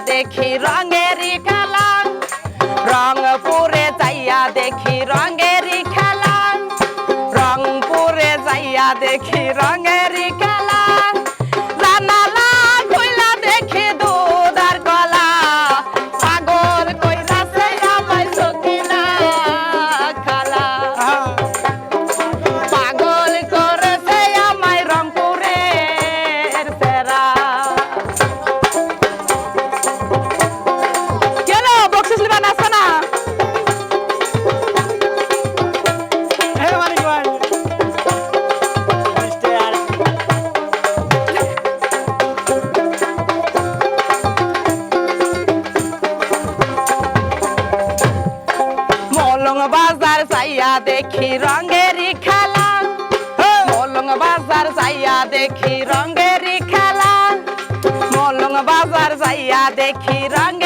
দেখি রঙেরই খেলা রংপুরে যাইয়া দেখি রঙেরই খেলা। মলং বাজার যাইয়া দেখি রঙেরই খেলা। মলং বাজার যাইয়া দেখি রঙ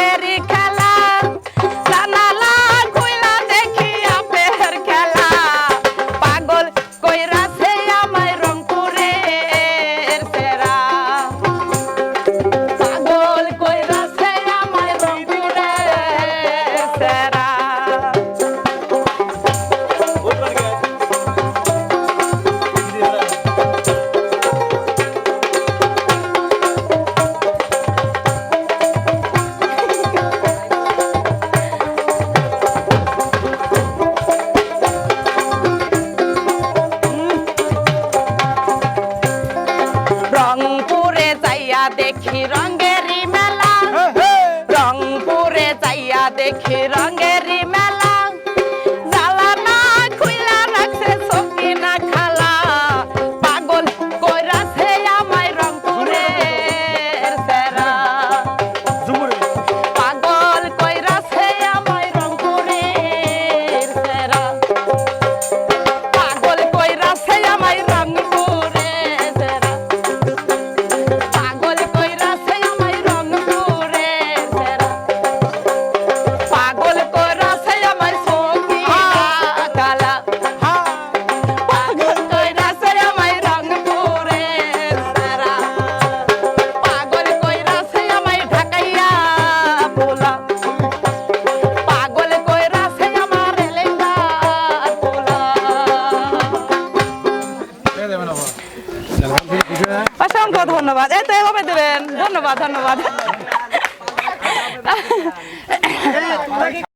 দেখি রঙ অসংখ্য ধন্যবাদ। এই তো এভাবে দেবেন। ধন্যবাদ ধন্যবাদ।